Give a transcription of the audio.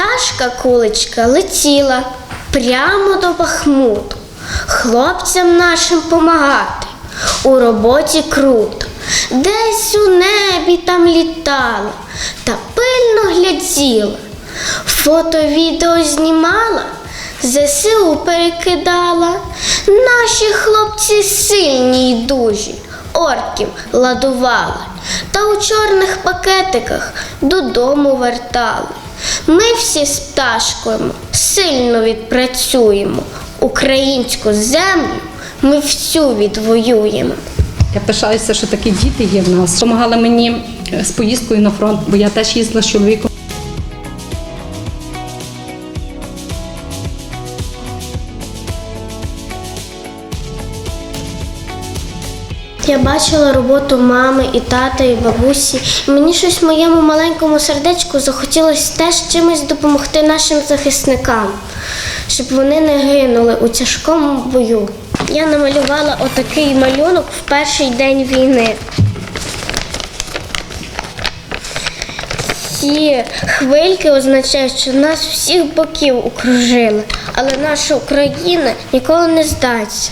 Пташка куличка летіла прямо до Бахмуту. Хлопцям нашим помагати у роботі круто. Десь у небі там літала та пильно гляділа. Фото відео знімала, ЗСУ перекидала. Наші хлопці сильні й дужі, орків ладували, та у чорних пакетиках додому вертали. Ми всі з пташкою сильно відпрацюємо. Українську землю ми всю відвоюємо. Я пишаюся, що такі діти є в нас. Помагали мені е, з поїздкою на фронт, бо я теж їздила з чоловіком. Я бачила роботу мами і тата, і бабусі. Мені щось в моєму маленькому сердечку захотілося теж чимось допомогти нашим захисникам, щоб вони не гинули у тяжкому бою. Я намалювала отакий малюнок в перший день війни. Ці хвильки означають, що нас всіх боків окружили, але наша Україна ніколи не здасться.